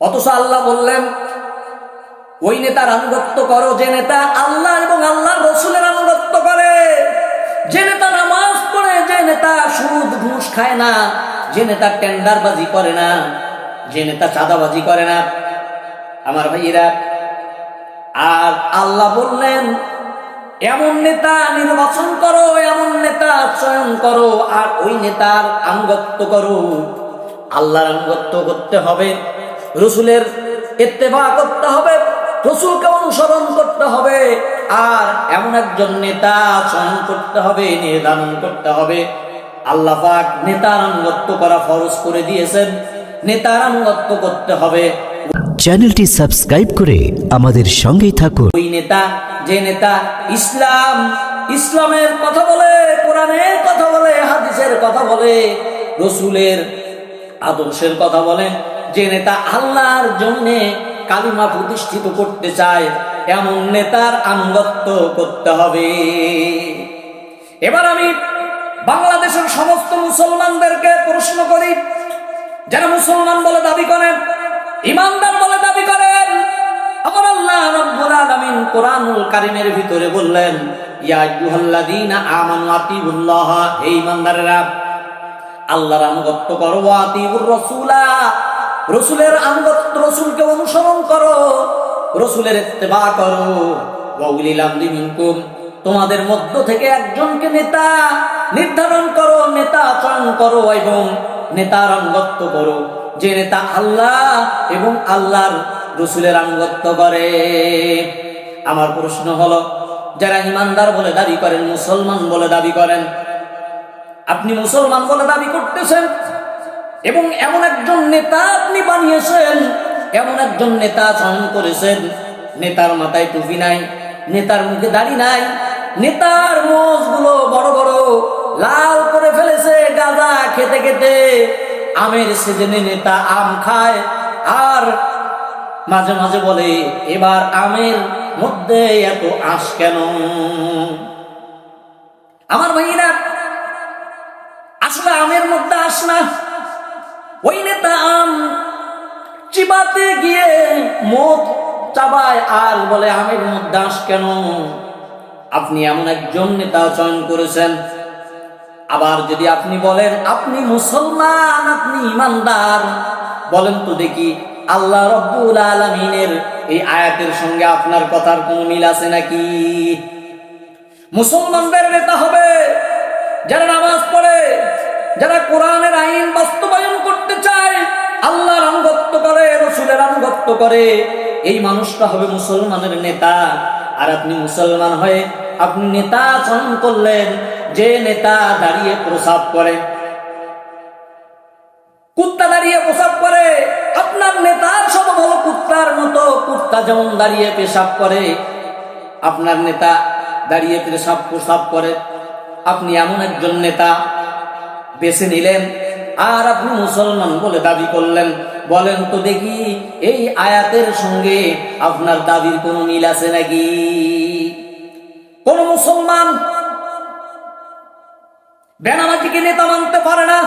অথচ আল্লাহ বললেন, ওই নেতার আনুগত্য করো, যে নেতা আল্লাহ এবং আল্লাহর রসুলের আনুগত্য করে। যে নেতা নামাজ পড়ে, যে নেতা সুদ, ঘুষ খায় না, যে নেতা টেন্ডারবাজি করে না, যে নেতা চাঁদাবাজি করে না। আমার ভাইয়েরা, আর আল্লাহ বললেন, এমন নেতা নির্বাচন করো, এমন নেতা চয়ন করো, আর ওই নেতার আনুগত্য করো। আল্লাহর আনুগত্য করতে হবে। রসুলের ইত্তেবা করতে হবে রসুলকে অনুসরণ করতে হবে আর এমন একজন নেতা চয়ন করতে হবে নির্ধারণ করতে হবে। আল্লাহ পাক নেতার আনুগত্য করা ফরজ করে দিয়েছেন নেতার আনুগত্য করতে হবে। চ্যানেলটি সাবস্ক্রাইব করে আমাদের সঙ্গেই থাকুন। ওই নেতা যে নেতা ইসলাম ইসলামের কথা বলে কোরআনের কথা বলে হাদিসের কথা বলে রসুলের আদর্শের কথা বলে যে নেতা আল্লাহর জন্য কালিমা প্রতিষ্ঠিত করতে চায়, এমন নেতার আনুগত্য করতে হবে। এবার আমি বাংলাদেশের সমস্ত মুসলমানদেরকে প্রশ্ন করি, যারা মুসলমান বলে দাবি করেন, ইমানদার বলে দাবি করেন, আমার আল্লাহ রব্বুল আলামিন কোরআনুল কারীমের ভিতরে বললেন, ইয়া আইয়ুহাল্লাযীনা আমানু আতিউল্লাহ হে ইমানদারেরা, আল্লাহর আনুগত্য করো আতিউর রাসূলা। রাসূলের আনুগত্য, রসুলকে অনুসরণ করো। রাসূলের ইত্তেবা করো। তোমাদের মধ্য থেকে একজনকে নেতা নির্ধারণ করো, নেতা চয়ন করো এবং নেতার আনুগত্য করো। যে নেতা আল্লাহ এবং আল্লাহর রসুলের আনুগত্য করে। আমার প্রশ্ন হলো, যারা ইমানদার বলে দাবি করেন, মুসলমান বলে দাবি করেন, আপনি মুসলমান বলে দাবি করতেছেন? এবং এমন একজন নেতা আপনি বানিয়েছেন, এমন একজন নেতা চয়ন করেছেন, নেতার মাথায় টুপি নাই, নেতার মুখে দাড়ি নাই, নেতার মোজগুলো বড় বড়, লাল করে ফেলেছে গাঁজা খেতে খেতে। আমের সিজনে নেতা আম খায়, আর মাঝে মাঝে বলে, এবার আমের মধ্যে এত আঁশ কেন? আমার ভাইরা আসলে আমের মধ্যে আস না ওই নেতা আম চিবাতে গিয়ে মুখ চাবায় আর বলে, আমের মধ্যে আস কেন? আপনি এমন একজন নেতা চয়ন করেছেন। আবার যদি আপনি বলেন, আপনি মুসলমান, আপনি ইমানদার, বলেন তো দেখি আল্লাহ রব্বুল আলমিনের এই আয়াতের সঙ্গে আপনার কথার কোন মিল আছে নাকি? মুসলমানদের নেতা হবে যারা নামাজ পড়ে, যারা কোরআনের আইন বাস্তবায়ন আল্লাহর আনুগত্য করে, রসুলের আনুগত্য করে। এই মানুষটা হবে মুসলমানের নেতা। আর আপনি মুসলমান হয়ে আপনি নেতা চয়ন করলেন, যে নেতা দাঁড়িয়ে প্রসাব করে। কুত্তা দাঁড়িয়ে প্রসাব করে, আপনার নেতার সব হলো কুত্তার মতো, কুত্তা যেমন দাঁড়িয়ে পেশাব করে, আপনার নেতা দাঁড়িয়ে পেশাব প্রসাব করে। আপনি এমন একজন নেতা, বেছে নিলেন আর আপনি মুসলমান বলে দাবি করলেন। বলেন তো দেখি, এই আয়াতের সঙ্গে আপনার দাবির কোনো মিল আছে নাকি? কোন মুসলমান বেনামাজিকে নেতা মানতে পারে না।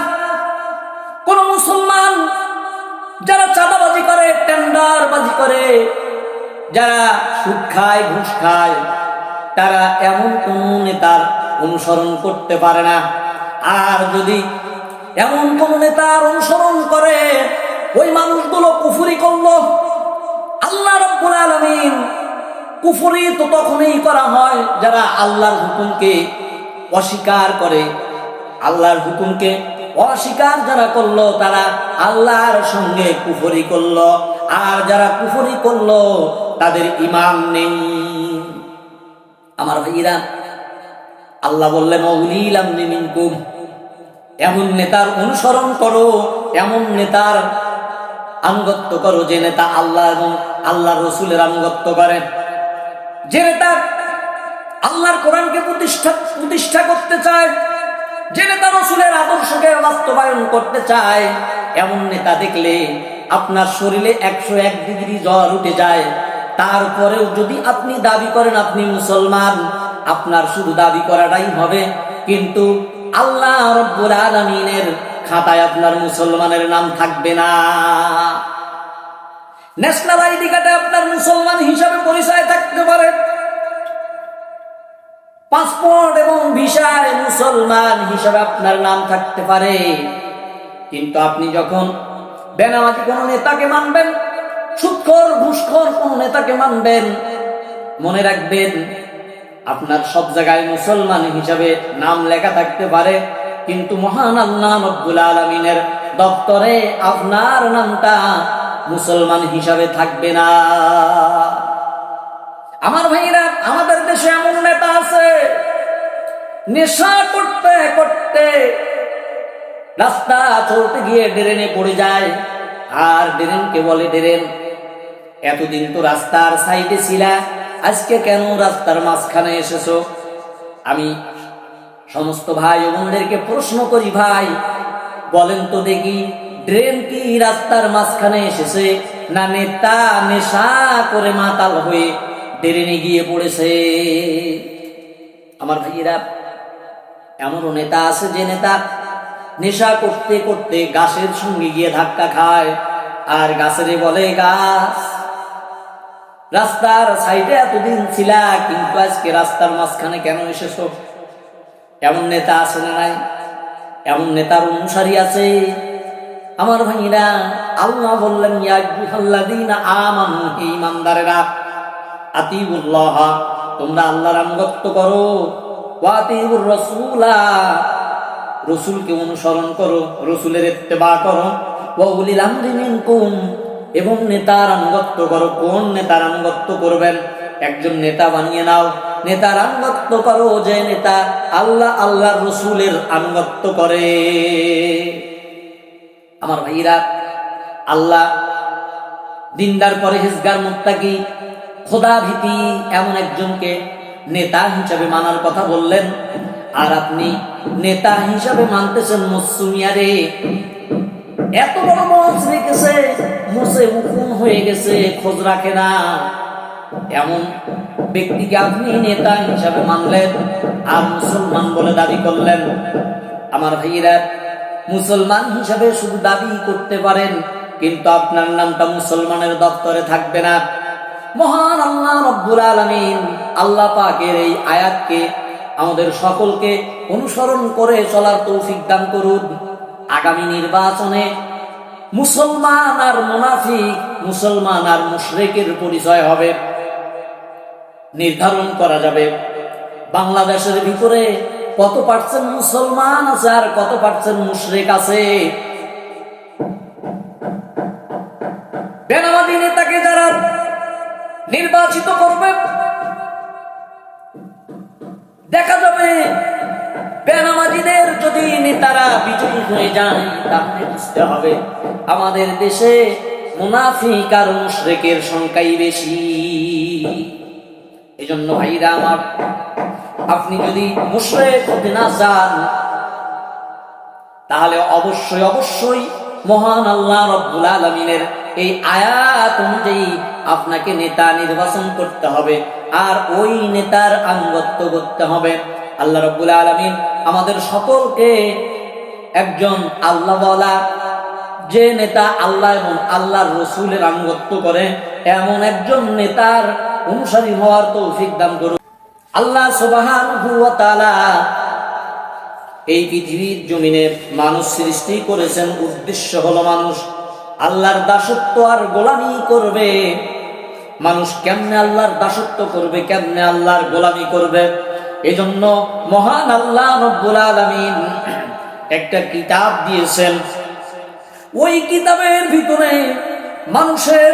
কোন মুসলমান যারা চাঁদাবাজি করে, টেন্ডারবাজি করে, যারা সুদ খায়, ঘুষ খায়, তারা এমন কোন নেতার অনুসরণ করতে পারে না। আর যদি এমন কোন নেতার অনুসরণ করে, ওই মানুষগুলো কুফুরি করল। আল্লাহ রব্বুল আলমিন কুফুরি তো তখনই করা হয় যারা আল্লাহর হুকুমকে অস্বীকার করে। আল্লাহর হুকুমকে অস্বীকার যারা করল, তারা আল্লাহর সঙ্গে কুফরি করল। আর যারা কুফরি করল, তাদের ইমান নেই। আমার ভাইরা আল্লাহ বললেন, অউলিলাম মিনকুম। এমন নেতার অনুসরণ করো, এমন নেতার আনুগত্য করো যে নেতা আল্লাহ এবং আল্লাহ রসুলের আনুগত্য করে। যে নেতা আল্লাহর কোরআনকে প্রতিষ্ঠা প্রতিষ্ঠা করতে চায়, যে নেতা রসুলের আদর্শকে বাস্তবায়ন করতে চায়, এমন নেতা দেখলে আপনার শরীরে একশো এক ডিগ্রি জ্বর উঠে যায়। তারপরেও যদি আপনি দাবি করেন আপনি মুসলমান, আপনার শুধু দাবি করাটাই হবে। কিন্তু আল্লাহ রব্বুল আলমিনের খাতায় আপনার মুসলমানের নাম থাকবে না। ন্যাশনাল আইডি কার্ডে আপনার মুসলমান হিসাবে পরিচয় থাকতে পারে। পাসপোর্ট এবং ভিসায় মুসলমান হিসাবে আপনার নাম থাকতে পারে। কিন্তু আপনি যখন বেনামাজি কোনো নেতাকে মানবেন, সুৎখর ঘুষখর কোন নেতাকে মানবেন, মনে রাখবেন আপনার সব জায়গায় মুসলমান হিসাবে নাম লেখা থাকতে পারে, কিন্তু মহান আল্লাহ রব্বুল আলমিনের দপ্তরে আপনার নামটা মুসলমান হিসাবে থাকবে না। আমার ভাইরা, আমাদের দেশে এমন নেতা আছে, নেশা করতে করতে রাস্তা চলতে গিয়ে ড্রেনে পড়ে যায়, আর ড্রেনকে বলে ড্রেন, এতদিন তো রাস্তার সাইডে ছিলা আজকে কেন রাস্তার মাঝখানে এসেছ? আমি সমস্ত ভাই বোনদেরকে প্রশ্ন করি, ভাই, বলেন তো দেখি, ড্রেন কি রাস্তার মাঝখানে এসেছে না নেতা নেশা করে মাতাল হয়ে ড্রেনে গিয়ে পড়েছে? আমার ভাইয়েরা, এমনও নেতা আছে যে নেতা নেশা করতে করতে গাছের সঙ্গে গিয়ে ধাক্কা খায়, আর গাছেরে বলে গাছ। রাস্তার সাইডে এতদিন ছিলা, কিন্তু আজকে রাস্তার মাঝখানে কেন এসেছ? এমন নেতা আছে না নাই? এমন নেতার অনুসারী আছে? আমার ভাইরা, আল্লাহ বললেন ইয়াজুহাল্লাযীনা আমানু, হে তোমরা আল্লাহর আনুগত্য করো, ওয়া আতিউর রাসূলা, রসুলকে অনুসরণ করো, রসুলের ইত্তেবা করো, ওয়া এবং নেতার আনুগত্য করো। কোন নেতার আনুগত্য করবেন? একজন নেতা বানিয়ে নাও। নেতার আনুগত্য করো যে নেতা আল্লাহ আল্লাহ রসুলের আনুগত্য করে। আমার ভাইরা, আল্লাহ দিনদার পরে হিসগার মুত্তাকি, খোদা ভীতি এমন একজনকে নেতা হিসাবে মানার কথা বললেন। আর আপনি নেতা হিসাবে মানতেছেন মুসুমিয়ারে এত বড় মঞ্চ রেখেছে মুসে মুকুম হয়ে গেছে, খোঁজ রাখে না। এমন ব্যক্তিকে আপনি নেতা হিসাবে মানলেন, আর মুসলমান বলে দাবি করলেন। আমার ভাইয়েরা, মুসলমান হিসাবে শুধু দাবি করতে পারেন, কিন্তু আপনার নামটা মুসলমানের দপ্তরে থাকবে না। মহান আল্লাহ রব্বুল আলমিন আল্লাহ পাকের এই আয়াতকে আমাদের সকলকে অনুসরণ করে চলার তৌফিক দান করুন। আগামী নির্বাচনে মুসলমান আর মুনাফিক, মুসলমান আর মুশরেকের পরিচয় হবে। নির্ধারণ করা যাবে। বাংলাদেশের ভিতরে কত পার্সেন্ট মুসলমান আছে আর কত পার্সেন্ট মুশরেক আছে? বেনামাদি নেতাকে যারা নির্বাচিত করবে, দেখা যাবে বেনামাজিদের যদি নেতারা বিজয়ী হয়ে যায় তাহলে বুঝতে হবে আমাদের দেশে মুনাফিক আর মুশরেকের সংখ্যাই বেশি। এজন্য ভাইরা আমার, আপনি যদি মুশরেক হতে না চান, তাহলে অবশ্যই অবশ্যই মহান আল্লাহ রব্বুল আলমিনের এই আয়াত অনুযায়ী আপনাকে নেতা নির্বাচন করতে হবে, আর ওই নেতার আনুগত্য করতে হবে। আল্লাহ রব্বুল আলমিন আমাদের সকলকে একজন আল্লাহ যে নেতা আল্লাহ এবং আল্লাহর রসুলের আনুগত্য করে, এমন একজন নেতার অনুসারী হওয়ার তৌফিক দান করুন। আল্লাহ সুবহানাহু ওয়া এই পৃথিবীর জমিনে মানুষ সৃষ্টি করেছেন, উদ্দেশ্য হলো মানুষ আল্লাহর দাসত্ব আর গোলামি করবে। মানুষ কেমনে আল্লাহর দাসত্ব করবে, কেমনে আল্লাহর গোলামি করবে? এজন্য মহান আল্লাহ রব্বুল আলামিন একটা কিতাব দিয়েছেন। ওই কিতাবের ভিতরে মানুষের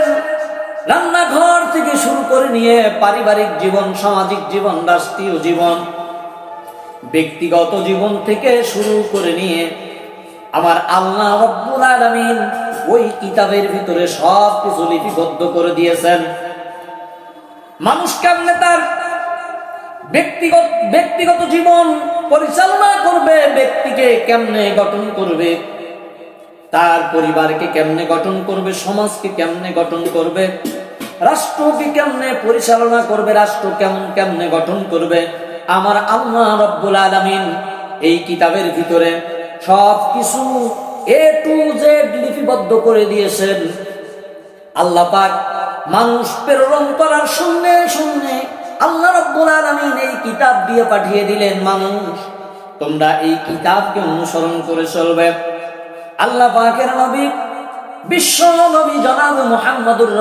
রান্নাঘর থেকে শুরু করে নিয়ে পারিবারিক জীবন, সামাজিক জীবন, রাষ্ট্রীয় জীবন, ব্যক্তিগত জীবন থেকে শুরু করে নিয়ে আমার আল্লাহ রব্বুল আলামিন ওই কিতাবের ভিতরে সব কিছু লিপিবদ্ধ করে দিয়েছেন। মানুষ কেমনে তার ব্যক্তিগত ব্যক্তিগত জীবন পরিচালনা করবে, ব্যক্তিকে কেমনে গঠন করবে, তার পরিবারকে কেমনে গঠন করবে, সমাজকে কেমনে গঠন করবে, রাষ্ট্রকে কেমনে পরিচালনা করবে, রাষ্ট্র কেমন কেমনে গঠন করবে, আমার আল্লাহ রব্বুল আলামিন এই কিতাবের ভিতরে সব কিছু এ টু জেড লিপিবদ্ধ করে দিয়েছেন। আল্লাহ পাক মানুষ প্রেরণ করার সঙ্গে সঙ্গে আল্লাহ রব্বুল আলামিন এই কিতাব দিয়ে পাঠিয়ে দিলেন, মানুষ, তোমরা এই কিতাবকে অনুসরণ করে চলবে। আল্লাহ পাকের নবী, বিশ্ব নবী জনাব মুহাম্মদুর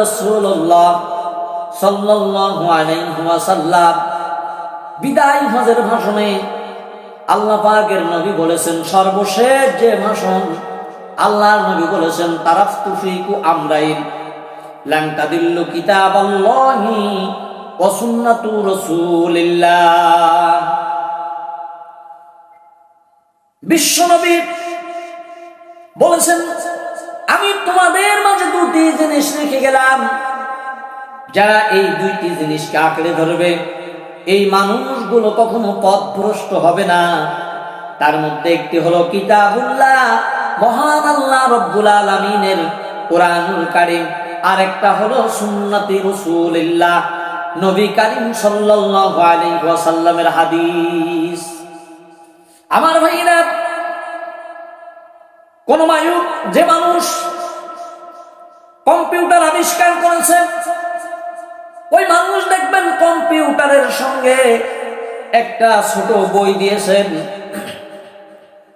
আলাইহি ওয়াসাল্লাম বিদায় হজের ভাষণে আল্লাহ পাকের নবী বলেছেন, সর্বশেষ যে ভাষণ আল্লাহর নবী বলেছেন তারাফতু ফিকু আমরাইন লাং তাদিল্লু কিতাবাল্লাহি বলেছেন, আমি তোমাদের মাঝে দুটি জিনিস রেখে গেলাম। যারা এই দুইটি জিনিসকে আঁকড়ে ধরবে, এই মানুষগুলো কখনো পথভ্রষ্ট হবে না। তার মধ্যে একটি হলো কিতাবুল্লাহ, মহান আল্লাহ রব্বুল আলমিনের কোরআনুল কারিম। আর একটা হলো সুন্নতি রসুলিল্লাহ। নবী কারিম সাল্লাল্লাহু আলাইহি ওয়াসাল্লামের হাদিস। আমার ভাইরা, কোন মায়ুক যে মানুষ কম্পিউটার আবিষ্কার করেছে, ওই মানুষ দেখবেন কম্পিউটারের সঙ্গে একটা ছোট বই দিয়েছেন।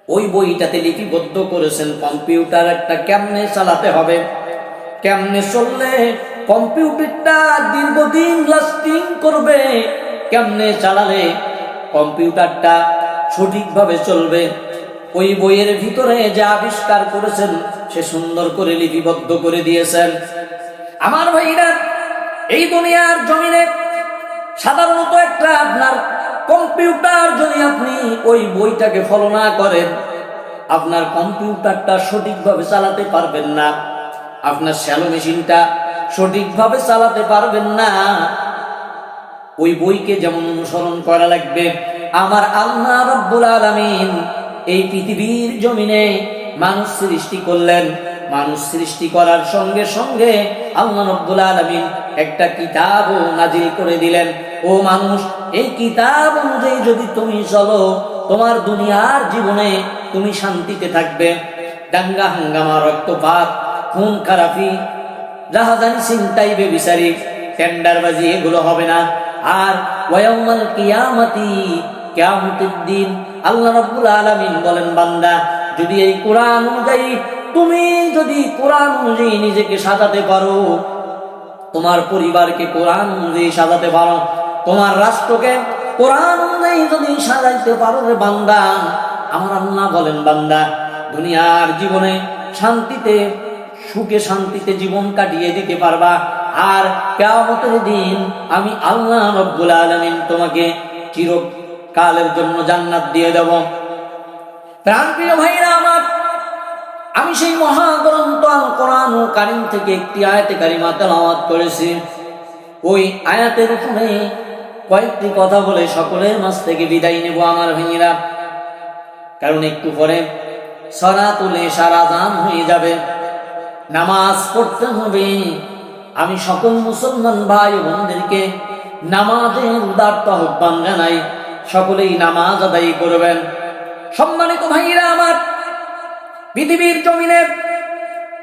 ওই বইটাতে লিপিবদ্ধ করেছেন, কম্পিউটার একটা কেমনে চালাতে হবে, কেমনে চললে কম্পিউটারটা দীর্ঘদিন লাস্টিং করবে। কেমনে চালালে কম্পিউটারটা সঠিকভাবে চলবে? ওই বইয়ের ভিতরে যে আবিষ্কার করেছেন, সে সুন্দর করে লিপিবদ্ধ করে দিয়েছেন। আমার ভাইরা, এই দুনিয়ার জমিনে সাধারণত একটা আপনার কম্পিউটার যদি আপনি ওই বইটাকে ফলো না করেন, আপনার কম্পিউটারটা সঠিকভাবে চালাতে পারবেন না। আপনার শ্যালো মেশিনটা সঠিকভাবে চালাতে পারবেন না। ওই বইকে যেমন অনুসরণ করা লাগবে, আমার আল্লাহ রব্বুল আলামিন এই পৃথিবীর জমিনে মানুষ সৃষ্টি করলেন। মানুষ সৃষ্টি করার সঙ্গে সঙ্গে আল্লাহ রব্বুল আলামিন একটা কিতাবও নাজিল করে দিলেন। ও মানুষ, এই কিতাব অনুযায়ী যদি তুমি চলো, তোমার দুনিয়ার জীবনে তুমি শান্তিতে থাকবে। দাঙ্গা হাঙ্গামা, রক্তপাত, খুন, খারাপি রাহাজানি চিন্তাই বেবিচারি, টেন্ডারবাজি এগুলো হবে না। আর ওয়াউমাল কিয়ামতি, কিয়ামতের দিন আল্লাহ রাব্বুল আলামিন বলেন, বান্দা, যদি এই কোরআন অনুযায়ী তুমি যদি কোরআন অনুযায়ী নিজেকে সাজাতে পারো, তোমার পরিবারকে কোরআন অনুযায়ী সাজাতে পারো, তোমার রাষ্ট্রকে কোরআন অনুযায়ী যদি সাজাইতে পারো রে বান্দা, আমার আল্লাহ বলেন, বান্দা, দুনিয়ার জীবনে শান্তিতে সুখে শান্তিতে জীবন কাটিয়ে দিতে পারবা। আর কেয়ামতের দিন আমি আল্লাহ রব্বুল আলামিন তোমাকে চিরকালের জন্য জান্নাত দিয়ে দেব। প্রাণপ্রিয় ভাইরা আমার, আমি সেই মহাগ্রন্থ কোরআন কারিম থেকে একটি আয়াতে কারিমা তেলাওয়াত করেছি। ওই আয়াতের উপরে কয়েকটি কথা বলে সকলের মাঝ থেকে বিদায় নেব আমার ভাইয়েরা। কারণ একটু পরে সরা তুলে সারা দান হয়ে যাবে। নামাজ পড়তে হবে। আমি সকল মুসলমান ভাই বোনদেরকে নামাজের উদার্ত আহ্বান জানাই। সকলেই নামাজ আদায় করবেন। সম্মানিত ভাইরা আমার, পৃথিবীর জমিনে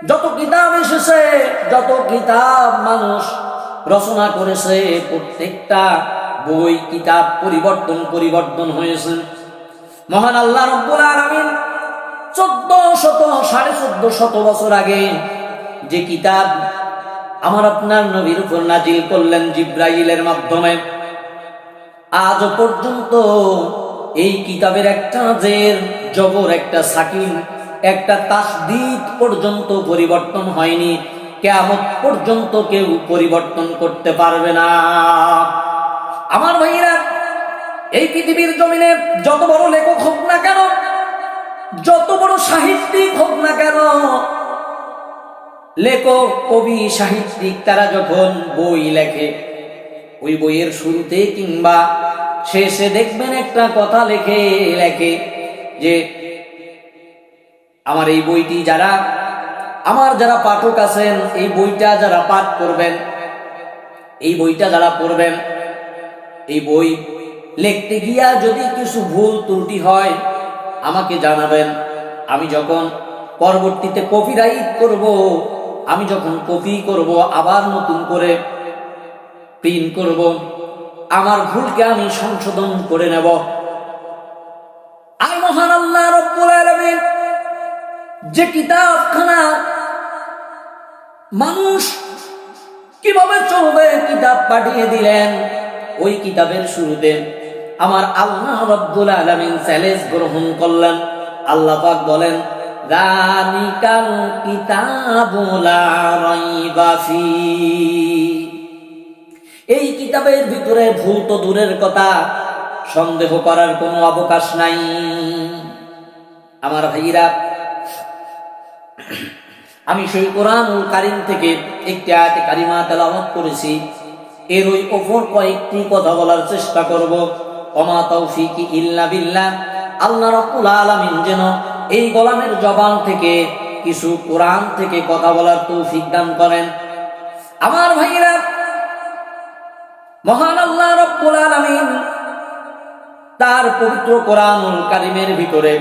যত কিতাব এসেছে, যত কিতাব মানুষ রচনা করেছে, প্রত্যেকটা বই, কিতাব পরিবর্তন পরিবর্তন হয়েছে। মহান আল্লাহ রব্বুল আলামিন চোদ্দ শত, সাড়ে চোদ্দ শত বছর আগে যে কিতাব আমার আপনার নবীর উপর নাজিল করলেন জিব্রাইলের মাধ্যমে, আজ পর্যন্ত এই কিতাবের একটা জের, জবর, একটা সাকিন একটা তাসদিদ পর্যন্ত পরিবর্তন হয়নি। কেমন পর্যন্ত কেউ পরিবর্তন করতে পারবে না। আমার ভাইরা, এই পৃথিবীর জমিনে যত বড় লেখক হোক না কেন, যত বড় সাহিত্যিক হোক না কেন লেখক কবি সাহিত্যিক, তারা যখন বই লেখে, ওই বইয়ের শুরুতে কিংবা শেষে দেখবেন একটা কথা লেখে লেখে যে, আমার এই বইটি যারা, আমার যারা পাঠক আছেন, এই বইটা যারা পাঠ করবেন, এই বইটা যারা পড়বেন, এই বই লিখতে গিয়া যদি কিছু ভুল ত্রুটি হয়, আমাকে জানাবেন। আমি যখন পরবর্তীতে কপিরাইট করব আমি যখন কপি করব, আবার নতুন করে প্রিন্ট করব, আমার ভুলকে আমি সংশোধন করে নেব। আর মহান আল্লাহ রব্বুল যে কিতাবখানা মানুষ কীভাবে চলবে, কিতাব পাঠিয়ে দিলেন, ওই কিতাবের শুরুতে আমার আল্লাহ রব্বুল আলামিন চ্যালেঞ্জ গ্রহণ করলেন। আল্লাহ পাক বলেন রানিকাল কিতাবুলা রাইবা ফি এই কিতাবের ভিতরে ভুল তো দূরের কথা, সন্দেহ করার কোনো অবকাশ নাই। আমার ভাইরা, আমি সেই কোরআন কারিম থেকে একটি আয়াতে কারিমা তেলাওয়াত করেছি। এর ওই ওপর কয়েকটি কথা বলার চেষ্টা করব। অমা তৌফিকি ইল্লা বিল্লাহ। আল্লাহ রাব্বুল আলামিন যেন এই গোলামের জবান থেকে কিছু কোরআন থেকে কথা বলার তৌফিক দান করেন। আমার ভাইরা মহান আল্লাহ রব্বুল আলামিন তার পবিত্র কোরআনুল কারিমের ভিতরে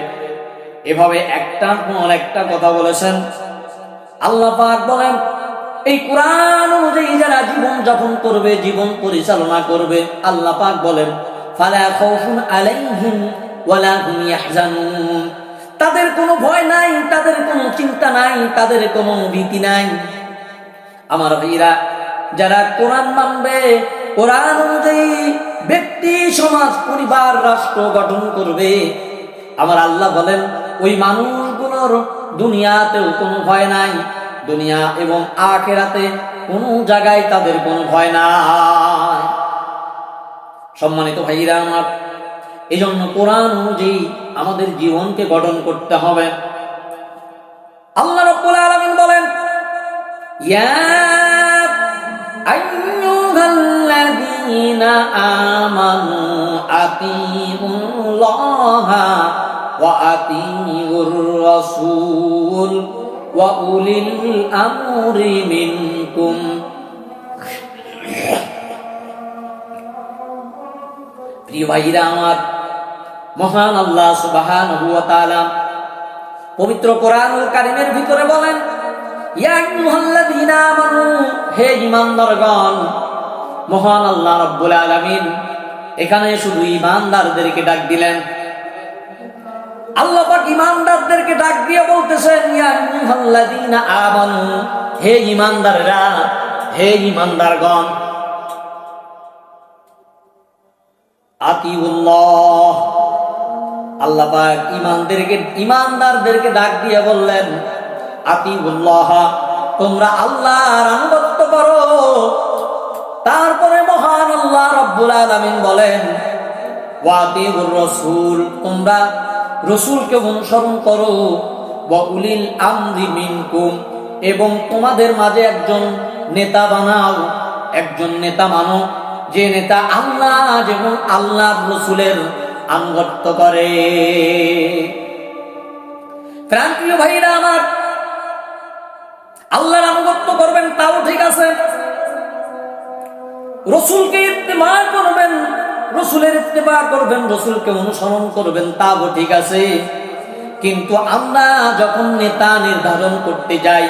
এভাবে একটার পর একটা কথা বলেছেন। আল্লাহ পাক বলেন, এই কোরআন অনুযায়ী যারা জীবন যাপন করবে, জীবন পরিচালনা করবে, আল্লাহ পাক বলেন, ফালা খাউফুন আলাইহিম ওয়ালা হুম ইয়াহজানুন। তাদের কোনো ভয় নাই, তাদের কোনো চিন্তা নাই, তাদের কোনো ভীতি নাই। আমার ভাইরা, যারা কোরআন মানবে, কোরআন অনুযায়ী ব্যক্তি, সমাজ, পরিবার, রাষ্ট্র গঠন করবে, আমার আল্লাহ বলেন, ওই মানুষগুলোর দুনিয়াতেও কোনো ভয় নাই, দুনিয়া এবং আখেরাতে কোনো জায়গায় তাদের কোনো ভয় নাই। সম্মানিত ভাইরা আমার এই জন্য কোরআন অনুযায়ী আমাদের জীবনকে গঠন করতে হবে। আল্লাহ রব্বুল আলামিন বলেন, ইয়া আইয়ুহাল্লাযীনা আমানু আতিউল্লাহা ওয়া আতিউর রাসূল ওয়া উলিল আমরি মিনকুম। প্রিয় ভাইরা আমার। মহান আল্লাহ সুবহানাহু ওয়া তাআলা পবিত্র কোরআনুল কারিমের ভিতরে বলেন, ইয়া আইয়ুহাল্লাযীনা আমানু, হে ঈমানদারগণ, মহান আল্লাহ রাব্বুল আলামিন, এখানে শুধু ঈমানদারদেরকে ডাক দিলেন। আল্লাহ পাক ঈমানদারদেরকে ডাক দিয়ে বলতেছেন, ইয়া আইয়ুহাল্লাযীনা আমানু, হে ঈমানদাররা, হে ঈমানদারগণ আতিউল্লাহ। আল্লাহ পাক ইমানদেরকে ইমানদারদেরকে ডাক দিয়ে বললেন, আতিউল্লাহ, তোমরা আল্লাহর আনুগত্য করো। তারপরে মহান আল্লাহ রব্বুল আলামিন বলেন, ওয়াতিউর রাসূল, তোমরা রসুলকে অনুসরণ করো। উলিল আমরি মিনকুম, এবং তোমাদের মাঝে একজন নেতা বানাও, একজন নেতা মানো। যে নেতা আল্লাহ যেমন আল্লাহর রসুলের আনুগত্য করে। প্রান্তীয় ভাইরা আমার, আল্লাহর আনুগত্য করবেন, তাও ঠিক আছে। রসুলকে ইত্তেমা করবেন, রসুলের ইত্তেমা করবেন, রসুলকে অনুসরণ করবেন, তাও ঠিক আছে। কিন্তু আমরা যখন নেতা নির্ধারণ করতে যাই,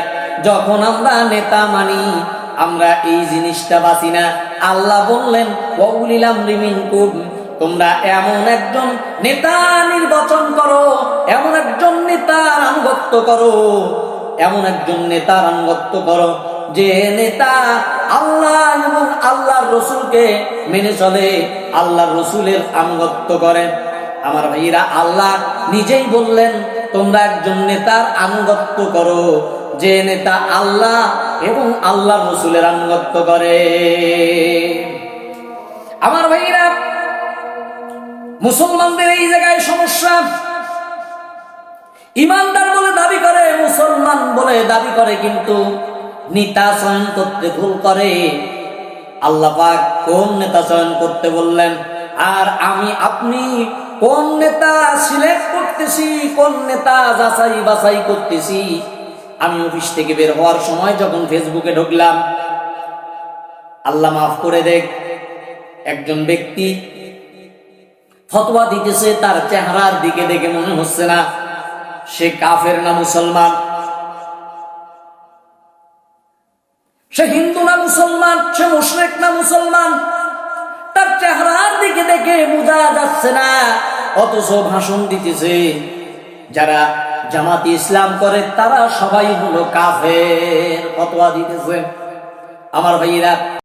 যখন আমরা নেতা মানি আমরা এই জিনিসটা বাঁচি না। আল্লাহ বললেন তোমরা এমন একজন নেতা নির্বাচন করো, এমন একজন নেতার আনুগত্য করো, এমন একজন নেতার আনুগত্য করো, যে নেতা আল্লাহ এবং আল্লাহর রসুলকে মেনে চলে, আল্লাহর রসুলের আনুগত্য করে। আমার ভাইরা আল্লাহ নিজেই বললেন, তোমরা একজন নেতার আনুগত্য করো, যে নেতা আল্লাহ এবং আল্লাহর রসুলের আনুগত্য করে। আমার ভাইরা, মুসলমানদের এই জায়গায় সমস্যা। ইমানদার বলে দাবি করে, মুসলমান বলে দাবি করে, কিন্তু নেতা চয়ন করতে ভুল করে। আল্লাহ কোন নেতা চয়ন করতে বললেন? আর আমি, আপনি কোন নেতা সিলেক্ট করতেছি, কোন নেতা যাচাই বাছাই করতেছি? আমি অফিস থেকে বের হওয়ার সময় যখন ফেসবুকে ঢুকলাম, আল্লাহ মাফ করে দেখ, একজন ব্যক্তি ফতোয়া দিতেছে, তার চেহারার দিকে দেখে মনে হচ্ছে না, সে কাফের না মুসলমান। সে হিন্দু না মুসলমান, সে মুশরিক না মুসলমান, তার চেহারার দিকে দেখে বোঝা যাচ্ছে না, অথচ ভাষণ দিতেছে যারা জামাতি ইসলাম করে তারা সবাই হলো কাফের। ফতোয়া দিতেছে আমার ভাইয়েরা